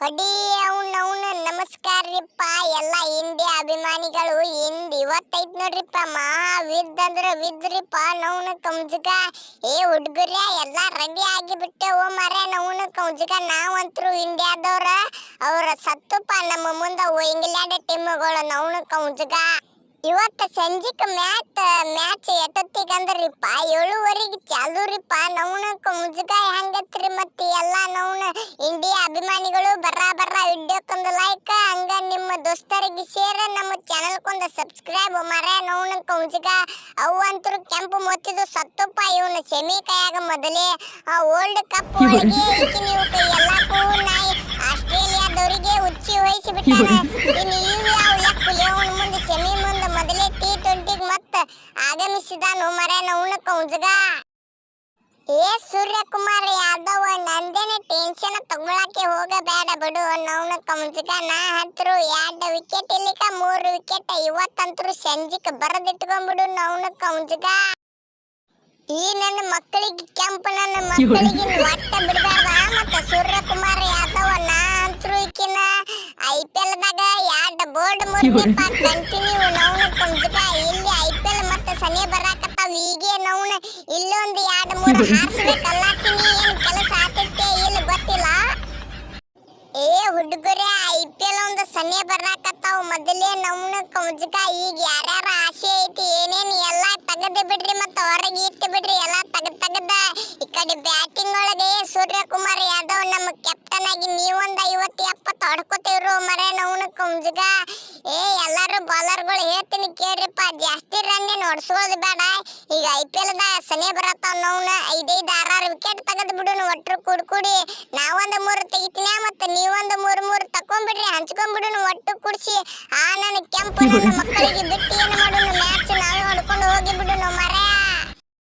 ಹೊಡಿ ಅವ್ನ ಅವ್ನ ನಮಸ್ಕಾರ ರೀಪ್ಪ ಎಲ್ಲ ಇಂಡಿಯಾ ಅಭಿಮಾನಿಗಳು ಇಂದ್ ಇವತ್ತೈತ್ ನೋಡ್ರಿಪ್ಪ. ಮಹಾ ವಿದ್ ಅಂದ್ರ ವಿದ್ರಿಪ್ಪ, ನವ್ನ ಕಂಜುಗ. ಏ ಹುಡ್ಗುರ್ಯ, ಎಲ್ಲ ರೆಡಿ ಬಿಟ್ಟೆವು ಮರೆ ನೌನ ಕಂಜುಗ. ನಾವಂತ್ರು ಇಂಡಿಯಾದವ್ರ ಅವ್ರ ಸತ್ತುಪ್ಪ ನಮ್ಮ ಮುಂದೆ ಇಂಗ್ಲೆಂಡ್ ಟೀಮ್ಗಳು ನೌನ ಕಂಜುಗ. ಇವತ್ತು ಸಂಜಿಕ ಮ್ಯಾಚ್ ಮ್ಯಾಚ್ ಎಷ್ಟೊತ್ತಿಗೆ ಅಂದ್ರಿಪ್ಪ ಏಳುವರೆಗೆ ಚಾಲು ರೀಪ್ಪ ನವ್ನ ಮುಜುಗ ಹೆಂಗತ್ರಿ ಮತ್ತೆ ಎಲ್ಲ ಅಭಿಮಾನಿಗಳು ಬರ್ರ ಬರ್ರ ವಿಡಿಯೋಕ್ಕೊಂದು ಲೈಕ್ ಹಂಗ ನಿಮ್ಮ ದೋಸ್ತರಿಗೆ ಶೇರ್ ನಮ್ಮ ಚಾನಲ್ಕೊಂದು ಸಬ್ಸ್ಕ್ರೈಬ್ ಮರೆ ನವ್ನ ಕೌಜಗ ಅವು ಅಂತರು ಕೆಂಪು ಮೊತ್ತಿದು ಸತ್ತುಪ್ಪ ಇವನು ಸೆಮಿ ಕೈಯಾಗ ಮೊದಲೇ. ವರ್ಲ್ಡ್ ಕಪ್ ಒಳಗೆ ನೀವು ಎಲ್ಲಕ್ಕೂ ನಾಯಿ. ಆಸ್ಟ್ರೇಲಿಯಾದವರಿಗೆ ಉಚ್ಚಿ ವಹಿಸಿ ಬಿಟ್ಟಾರ ಇನ್ನು ಇವು ಯಾವ ಲೆಕ್ಕ ಅವನ ಮುಂದೆ ಸೆಮಿ ಮುಂದೆ ಮೊದಲೇ ಟಿ ಟ್ವೆಂಟಿಗೆ ಮತ್ತೆ ಆಗಮಿಸಿದಾನು ಮರೆ ನವ್ನ ಕೌಜಗ. ಏ ಸೂರ್ಯಕುಮಾರ್ ತಗೊಳಕ್ಕೆ ಹೋಗಬೇಡ ಬಿಡು ನವ್ನ ಕಮ್ಜಗ ನಾ ಹತ್ರು ಎರಡು ವಿಕೆಟ್ ಇಲ್ಲಿಕ, ಮೂರು ವಿಕೆಟ್ ಇವತ್ತಂತ್ರು ಸಂಜಿಕ್ ಬರದಿಟ್ಕೊಂಡ್ಬಿಡು ನೌನ ಕಮ್ಜಗ ಈ ನನ್ನ ಮಕ್ಕಳಿಗೆ ಕೆಂಪು ನನ್ನ ಮಕ್ಕಳಿಗೆ ಒಟ್ಟ ಬಿಡಬೇಡ ಮತ್ತ ಸೂರ್ಯಕುಮಾರ್ ಯಾದವ್ ನಾ ಅಂತರು ಈಕಿನ ಐ ಪಿ ಎಲ್ ದಾಗ ಎರಡು ಬೋರ್ಡ್ ಮುರಿದಪ್ಪ ಕಂಟಿನ್ಯೂ ನೌನ ಕಮ್ಜಗ ಇಲ್ಲಿ ಐ ಪಿ ಎಲ್ ಮತ್ತೆ ಸನಿ ಬರಾಕತ್ತಾವ. ಈಗೆ ನೌನ ಇಲ್ಲೊಂದು ಎರಡು ಮೂರು ಹಾರಿಸ್ಬೇಕಲ್ಲಾಕಿನಿ ಹುಡುಗರೇ, ಐ ಪಿ ಎಲ್ ಒಂದು ಸನ್ನೆ ಬರಾಕತ್ತಾವ. ಮೊದಲೇ ನಮ್ನ ಕೌಜಕ ಈಗ ಯಾರ್ಯಾರ ಆಸೆ ಐತಿ, ಏನೇನ್ ಎಲ್ಲ ತೆಗೆದು ಬಿಡ್ರಿ ಮತ್ತ ಹೊರಗೆ ಇಟ್ಟು ಬಿಡ್ರಿ, ಎಲ್ಲ ತೆಗೆದು ತೆಗೆದ. ಈ ಕಡೆ ಬ್ಯಾಟಿಂಗ್ ಹೊಡ್ಕೋತೀವ್ರು ಮರೆ, ನವ್ನ ಕೌಜಗ. ಏ, ಎಲ್ಲಾರು ಬಾಲರ್ಗಳು ಹೇಳ್ತೀನಿ ಕೇಳ್ರಿಪ್ಪ, ಜಾಸ್ತಿ ರನ್ ಹೊಡ್ಸೋದು ಬೇಡ. ಈಗ ಐ ಪಿ ಎಲ್ ದಾಗ ಸನಿ ಬರತ್ತಾವ ನವ್ನ, ಐದೈದು ಆರಾರು ವಿಕೆಟ್ ತೆಗೆದು ಬಿಡುನು, ಒಟ್ರು ಕೂಡ್ ಕೂಡಿ. ನಾವೊಂದು ಮೂರು ತೆಗಿತೀನಿ ಮತ್ತೆ ನೀವೊಂದು ಮೂರು ಮೂರು ತಕೊಂಡ್ಬಿಡ್ರಿ ಹಂಚ್ಕೊಂಡ್ಬಿಡುನು ಒಟ್ಟು ಕುಡ್ಸಿ. ಆ ನನ್ನ ಕೆಂಪು ಮಕ್ಕಳಿಗೆ ಬಿಟ್ಟು ಏನು